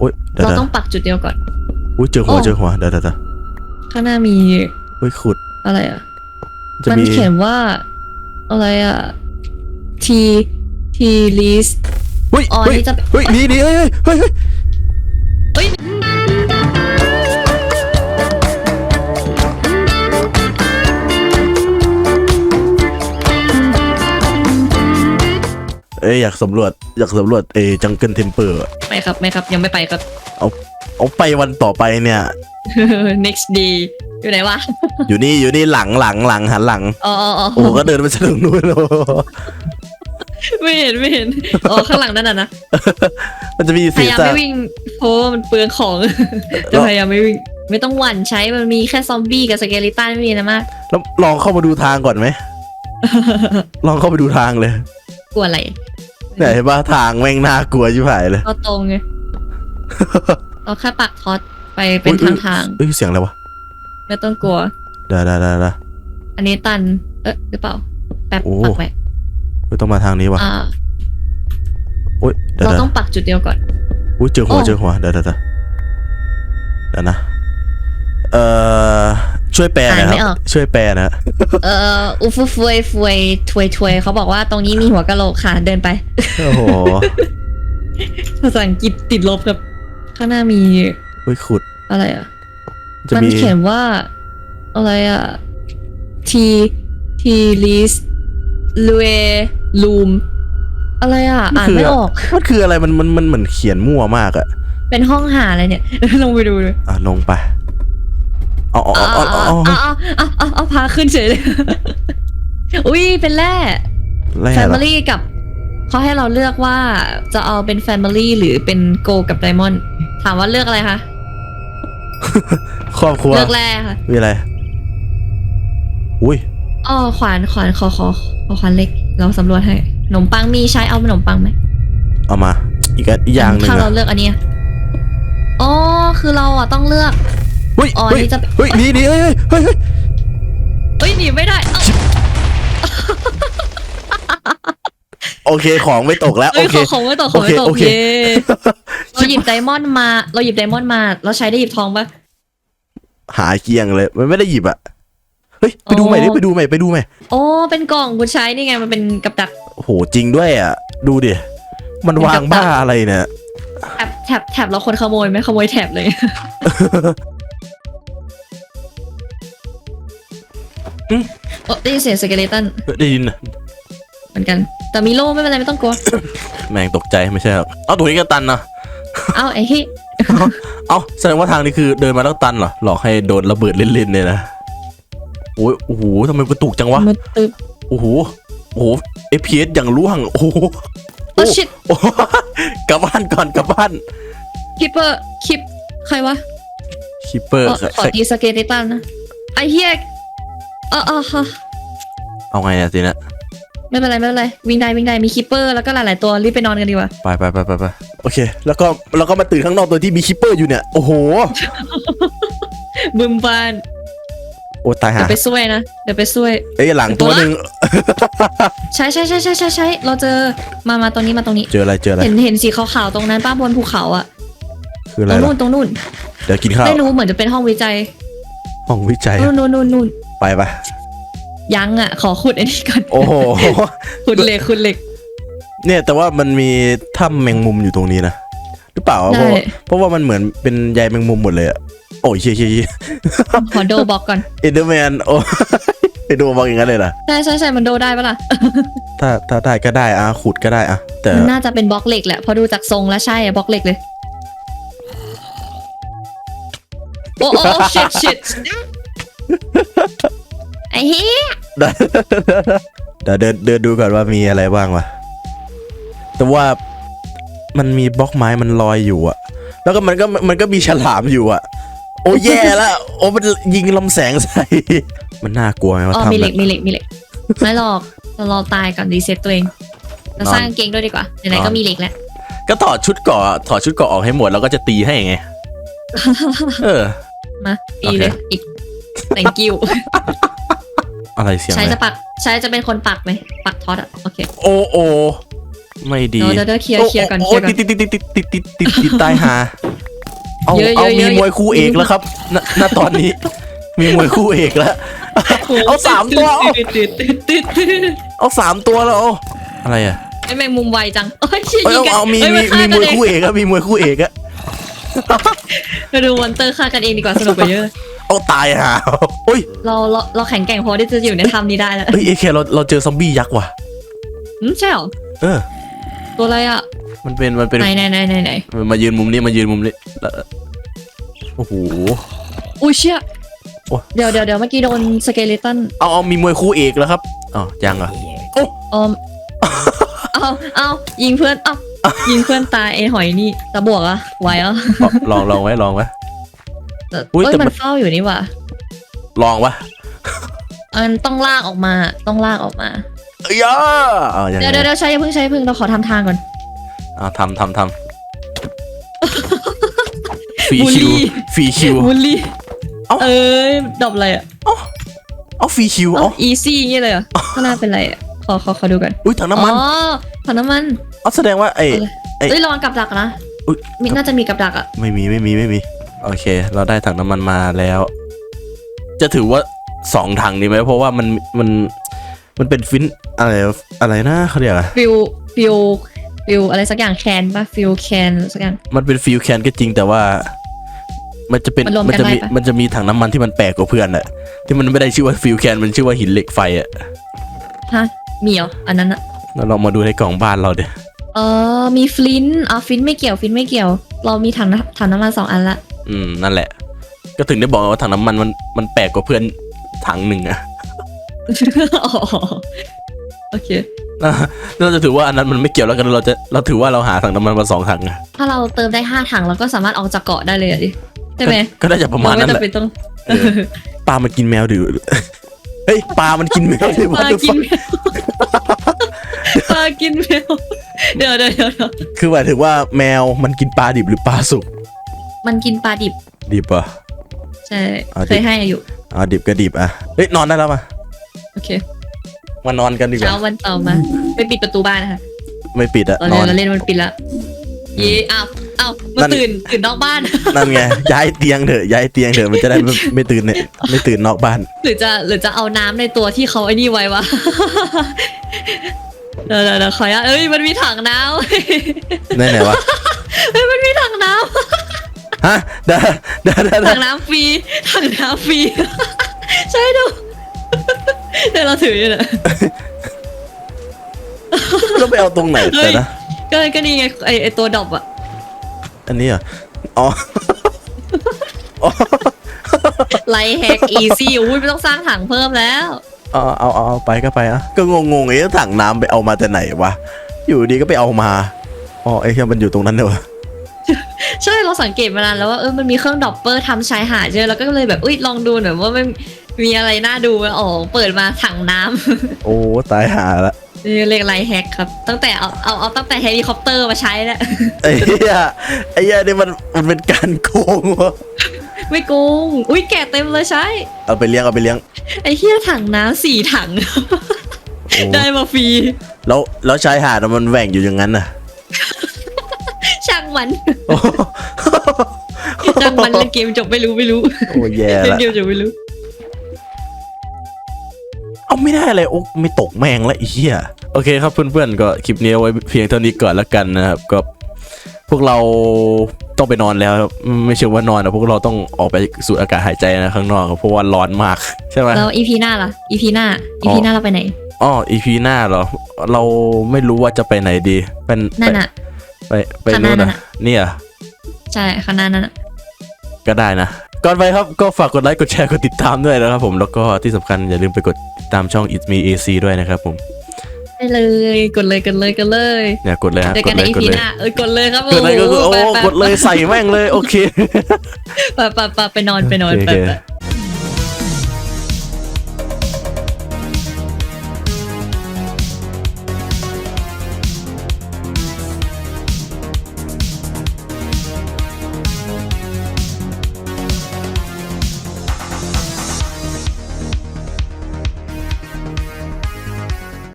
โอ้ยเดี๋ยวเราเดี๋ยวต้องปักจุดเดียวก่อน อุ้ยเจอหัวโอ้ เจอหัวเดี๋ยวเดี๋ยวเดี๋ยวข้างหน้ามีอุ้ยขุดอะไรอะ จะมันมีเขียนว่า อะไรอะ T T list เฮ้ยอ๋อเฮ้ยนี่จะ เฮ้ยหนี่นี่เฮ้ยเฮ้ยเฮ้ยเฮ้ย เอ้ย อ้ยอยากสำรวจอยากสำรวจเอจังเกิลเทมเปอร์ไม่ครับไม่ครับยังไม่ไปครับ เอาไปวันต่อไปเนี่ย next day อยู่ไหนวะอยู่นี่อยู่นี่หลังหลังหลังหันหลัง อ๋ออ๋ออ๋อโอ้ก็เดินไปถึงนู้นแล้วไม่เห็นไม่เห็นอ๋อข้างหลังนั่นน่ะนะมันจะมีพสียายามสันไม่วิ่งเพราะว่ามันเปลืองของจะพยายามไม่วิ่งไม่ต้องหวั่นใช้มันมีแค่ซอมบี้กับสเกลิตันไม่มีนะมากแล้วลองเข้ามาดูทางก่อนไหมลองเข้าไปดูทางเลย กลัวอะไร เนี่ยเห็นป่ะทางแม่งน่ากลัวชิบหายเลยก็ตรงไง เราแค่ปักทอดไปเป็นอุ๊ทายงทางเอ้ยเสียงอะไรวะๆไม่ต้องกลัวเดี๋ยวเดี๋ยวเดี๋ยวเดี๋ยวอันนี้ตัน เอ๊ะหรือเปล่า แป๊บโอ้ปักไว้เฮ้ยต้องมาทางนี้ว่ะอ่าโอ้ยเดี๋ยวเราเดี๋ยวต้องปักจุดเดียวก่อนอุ้ยเจอหัวโอ้เจอหัวเดี๋ยวเดี๋ยวเดี๋ยวเดี๋ยวนะ เอ่อ ช่วยแปลหน่อยคอ่านไม่อรัอบ ก ช่วยแปลนะ เอ่ออุฟุฟวยฟวยถวยถวยเขาบอกว่าตรงนี้มีหัวกะโหลกค่ะเดินไป โอ้โหภาษาอังกฤษติดลบครับ ข้างหน้ามีอุ้ยขุด อะไรอะ จะมันมี เขียนว่า อะไรอะ T T list l u e loom อะไรอะ อ่านไม่ออก มันคืออะไรมันมันมันเหมือนเขียนมั่วมากอะเป็นห้องหาอะไรเนี่ย ลงไปดูเลยอะลงไปเอาเอาอ๋อเอาอ๋อเอาอ๋เอาออ๋ออ๋ออ๋อพาขึ้นเฉยเลย อุ้ยเป็นแร่แร่เหรอ Family กับเขาให้เราเลือกว่าจะเอาเป็น Family หรือเป็น Gold กับ Diamond ถามว่าเลือกอะไรคะ ครอบครัวเลือกแร่ค่ะ มีอะไรอุ้ยอ๋อขวานขวานขอขอขอขวานเล็ก เราสำรวจให้ขนมปังมีใช้เอาขนมปังไหมเอามา อีกอันอีกอย่างหนึ่งถ้าเราอะเลือกอันเนี้ยอ๋อคือเราอะต้องเลือก เฮ้ยอ๋อเฮ้ยนี่จะ เฮ้ยหนี่นี่เฮ้ยเฮ้ยเฮ้ยเฮ้ยเอ้ยหนีไม่ได้เอ้าโอเคของไม่ตกแล้วเอ้โอยเค ขอของไม่ตกของไม่ตกโอเคโอเค เย้เราหยิบไดมอนด์มา เราหยิบไดมอนด์มา เราใช้ได้หยิบทองปะ หาเกลียงเลยมันไม่ได้หยิบอะเฮ้ยไปดูอ๋อใหม่ดิไปดูใหม่ไปดูใหม่โอ้เป็นกล่องคุณใช้นี่ไงมันเป็นกับดัก โอ้โหจริงด้วยอะดูดิมันวางบ้าอะไรเนี่ยแถบแถบแถบเราคนขโมยไหมขโมยแถบเลย อืม โอ้ได้ยินเสียงสเกเลตันได้ยินอะเหมือนกัน แต่มีโล่ไม่เป็นไรไม่ต้องกลัว แม่งตกใจไม่ใช่หรอกเอาตรงนี้ก็ตันนะเอ้าไอ้เฮ้ยเอาแสดงว่าทางนี้คือเดินมาแล้วตันเหรอหลอกให้โดนระเบิดเล่นๆเนี่ยนะโอ้ยโอ้โหทำไมกระตุกจังวะมันตึบโอ้โหโอ้โห FPS อย่างร่วงโอ้โหโอ้ชิตโอ้โหกลับบ้านก่อนกลับบ้านคิปเปอร์คิปใครวะคิปเปอร์ขอขอตีสเกเลตันนะไอ้เฮีย เออเออฮะเอาไงเนี่ยสินะไม่เป็นไรไม่เป็นไรวิ่งได้วิ่งได้มีคิปเปอร์แล้วก็หลายๆตัวรีบไปนอนกันดีกว่าไปไปไปไปไปโอเค แล้วก็แล้วก็มาตื่นข้างนอกโดยที่มีคิปเปอร์อยู่เนี่ย โอ้โห บึมบานโอ้ตายเดี๋ยหาวไปช่วยนะเดี๋ยวไปช่วยเอ้ยหลังตัวหนึ่งใช่ใช่ใช่ใช่ใช่ใช่เราเจอมามาตรงนี้มาตรงนี้เจออะไรเจออะไรเห็นเห็นสีขาวๆตรงนั้นป้าบนภูเขาอะคืออะตไรรงล่ะนู่นตรงนู่นเดี๋ยวกินข้าวไม่รู้เหมือนจะเป็นห้องวิจัย ห้องวิจัยนู่นนู่นนู่นนู่น ไปไปยังอะขอขุดอันนี้ก่อนโอ้โหขุดเหล็กขุดเหล็ก เนี่ยแต่ว่ามันมีถ้ำแมงมุมอยู่ตรงนี้นะหรือเปล่าวะเพได้ราะว่าเพราะว่ามันเหมือนเป็นใยแมงมุมหมดเลยอะโอ้ยเชี่ยเชี่ยเชี่ยขอโดบอกก่อนเอเดอร์แมนโอ้ไปดูบอกอย่างนั้นเลยนะใช่ใช่ใช่มันโดได้ปะล่ะถ้าถ้าได้ก็ได้อะขุดก็ได้อะแต่มันน่าจะเป็นบล็อกเหล็กแหละเพอดูจากทรงแล้วใช่อะบล็อกเหล็กเลยโอ้โอ้ชิตชิตไอ้ เหี้ยเดี๋ยวเดินเดินดูก่อนว่ามีอะไรบ้างวะแต่ว่ามันมีบล็อกไม้มันลอยอยู่อะแล้วก็มันก็มันก็มีฉลามอยู่อะโอ้แย่แล้วโอ้มันยิงลำแสงใส่มันน่ากลัวไหมว่าอ๋อทำมีเหแบล็บกมีเหล็กมีเหล็กไม่หรอกเรารอตายก่อนรีเซ็ตตัวเองเราสร้างกางเกงด้วยดีกว่าไหนๆก็มีเหล็กแล้วก็ถอดชุดเกาะถอดชุดเกาะออกให้หมดแล้วก็จะตีให้ไงเออมาตีเลยอีก thank you อะไรเสียงใช้อะไรจะปักใช้จะเป็นคนปักไหมปักทอดอะโอเคโอ้โอไม่ดีเดี๋ยวเดี๋ยวเดี๋ยวเคลียร์เคลียร์ก่อนโอ้เคลียร์ก่อนติดติดติดติดติดติดติดติดตายหาเอาเยอะเอาเยอะมีเยอะมวยคู่เอกแล้วครับณณตอนนี้ มีมวยคู่เอกแล้วเอาสามตัวเอาตืดตืดตืดตืดตืดเอาสามตัวแล้วเอาอะไรอะไอ้แมงมุมไวจังเอ้ยเชี่ยเอ้ยยิงกันเอามีเอ้ยมีฆ่ามีกัมนวยเองคู่เอกอะมีมวยคู่เอกอะมาดูมอนเตอร์ฆ่ากันเองดีกว่าสนุกกว่าเยอะ เอาตายห่าโอ้ยเราเราเราแข็งแกร่งพอที่จะอยู่ในถ้ำนี้ได้แล้วเอ้ยเอเคเราเราเจอซอมบี้ยักษ์ว่ะอืมใช่เหรอเออ ตัวอะไรอะมันเป็นมันเป็นไหนไหนไหนไหนไหนมันมายืนมุมนี้มายืนมุมนี้แล้วโอ้โหอุ้ยเชี่ยโอ้เดี๋ยวเดี๋ยวเดี๋ยวเมื่อกี้โดนสเกเลตันเอาเอามีมวยคู่เอกแล้วครับอ๋อยังเหรอออมเอาเอายิงเพื่อนเอายิงเพื่อนตายไอ้หอยนี่จะบวกอะไหวเหรอะลองลองไว้ลองไว้ เอ้อุ๊ยยแต่มัมันนเฝ้าอยู่นี่หว่ะลองวะอันต้องลากออกมาต้องลากออกมา เอ้ยอะเอายังไงเดี๋ยวเดี๋ยวเดี๋ยวใช้อย่าเพิ่งใช้อย่าเพิ่งเราขอทำทางก่อนอ่าทำทำทำ ฟรีบูลคิวลี่ฟรีคิวบูลลี่เอ้า เอ้ยดอบอะไรอะเอาฟรีคิวเอ้าเอาอีซี่อย่างเงี้ยเลยเหรอข้างหน้าเป็นไรอะขอขอขอดูกันอุ้ยถังน้ำมันอ๋อถังน้ำมัน เอาแสดงว่าไอ้เอาเลยเอ้ย เอ้ยระวังกับดักนะอุ๊ย มีน่าจะมีกับดักอะไม่มีไม่มีไม่มี โอเค เราได้ถังน้ำมันมาแล้ว จะถือว่าสองถังดีไหมเพราะว่ามันมันมันเป็นฟินอะไรอะไรนะเขาเรียกอะไรฟิวฟิวฟิวอะไรสักอย่างแคนปะฟิวแคนสักอย่างมันเป็นฟิลแคนก็จริงแต่ว่า มันจะเป็นมันรวมกันจะมีได้ปะมันจะมีถังน้ำมันที่มันแปลกกว่าเพื่อนอะที่มันไม่ได้ชื่อว่าฟิลแคนมันชื่อว่าหินเหล็กไฟอะฮะมีเหรออันนั้นอะเราลองมาดูในกล่องบ้านเราเดี๋ยเออมีฟลินต์อ๋อฟลินต์ไม่เกี่ยวฟลินต์ไม่เกี่ยว เรามีถังน้ำถังน้ำมันสองอันละ อืมนั่นแหละ ก็ถึงได้บอกว่าถังน้ำมันมันมันแปลกกว่าเพื่อนถังหนึ่งอะอ๋อโอเคเราจะถือว่าอันนั้นมันไม่เกี่ยวแล้วกันเราจะเราถือว่าเราหาถังน้ำมันมาสองถังอะถ้าเราเติมได้ห้าถังเราก็สามารถออกจากเกาะได้เลยอะดิใช่ไหมก็ก็น่าจะประมาณเรานั้นไม่แหละจำเป็นต้องเออปลามันกินแมวดื้อเฮ้ยปลามันกินแมวเลยปวัลาเดอกินแมวปลากินแมวเดี๋ยวเดี๋ยวเดี๋ยวเดี๋ยวคือหมายถึงว่าแมวมันกินปลาดิบหรือปลาสุก มันกินปลาดิบ ดิบอะ ใช่อ่าดิบ เคยให้อยู่อ่าดิบก็ดิบอะเฮ้ยนอนได้แล้วมาโอเค มานอนกันดีกเช้าว่าวันต่อมาไปปิดประตูบ้านนะคะไม่ปิดอะเรานเล่อนนเราเล่นมันปิดละเย่อ้าวอ้าวมานั่นตื่นตื่นนอกบ้าน นั่นไงย้ายเตียงเถอะย้ายเตียงเถอะมันจะได้ไม่ไม่ตื่นเนี่ยไม่ตื่นนอกบ้าน หรือจะหรือจะเอาน้ำในตัวที่เขาไอ้นี่ไว้วะ เดี๋ยวเดี๋ยวเดี๋ยวขออนุญาตเอ้ยมันมีถังน้ำ ไหนไหนวะ เฮ้ยมันมีถังน้ฮะเด้เด้เด้ำเด้ถังน้ำฟรีถังน้ำฟรี ใช่ดูเดี๋ยวเราถืออยู่นะเราไปเอาตรงไหนเฮ้แต่ยนะ ก็ก็นี่ไงไอไอตัวดรอปอะอันนี้เหรออ๋อ อ๋อไลแฮกอีซี่อุ้ยไม่ต้องสร้างถังเพิ่มแล้ว เอาเอาเอาเอาไปก็ไปอะ ก็งงงๆไอ้ถังน้ำไปเอามาแต่ไหนวะ อยู่ดีก็ไปเอามา อ๋อไอ้เหี้ยมันอยู่ตรงนั้นเลยวะ ใช่เราสังเกตมานานแล้วว่าเออมันมีเครื่องดรอปเปอร์ทำชายหาดเจอแล้วก็เลยแบบอุ้ยลองดูหน่อยว่ามันมีอะไรน่าดูไหมอ๋อเปิดมาถังน้ำโอ้ตายหาละนี่เรียกไลแฮกครับ ตั้งแต่เอาเอาเอาตั้งแต่เฮลิคอปเตอร์มาใช้แล้ว ไอ้เหี้ยไอ้เหี้ยนี่มันมันเป็นการโกงวะไม่โกงอุ้ยแกะเต็มเลยใช้เอาไปเลี้ยงเอาไปเลี้ยงไอ้เฮียถังน้ำสี่ถัง โอ้ได้มาฟรีแล้วแล้วชายหาดอะมันแหว่งอยู่อย่างนั้นน่ะช่าง มันโอ้ช่างมันเล่นเกมจบไม่รู้ไม่รู้โอ้แย่เล่นละเกมจบไม่รู้ เอาไม่ได้เลยโอ้ไม่ตกแมงละไอ้เหี้ยโอเคครับเพื่อนๆก็คลิปนี้เอาไว้เพียงเท่านี้ก่อนละกันนะครับก็พวกเราต้องไปนอนแล้วครับไม่เชื่อว่านอนนะพวกเราต้องออกไปสูดอากาศหายใจนะข้างนอกครับเพราะว่าร้อนมากใช่ไหม แล้วอีพีหน้าล่ะอีพีหน้าอีพีหน้าเราไปไหนอ๋ออีพีหน้าเหรอ เราไม่รู้ว่าจะไปไหนดี เป็นนั่นอะ ไปไปข้างหนู่น้านนั่นนะอะเนี่ยใช่ข้างหน้านั่นอะก็ได้นะ ก่อนไปครับก็ฝากกดไลค์กดแชร์กดติดตามด้วยนะครับผมแล้วก็ที่สำคัญอย่าลืมไปกดติดตามช่อง It's Me AC ด้วยนะครับผมได้เลยกดเลยกดเลยกดเลยเนี่ยกดเลยฮะเจอกกันดในเลยอีกดพีเลยหน้าเออกดเลยครับกดเลยก็คือโอ้ไปไปกดเลยใส่แม่งเลยโอเคไปไปไปไปนอนไปนอนโอไปเคไป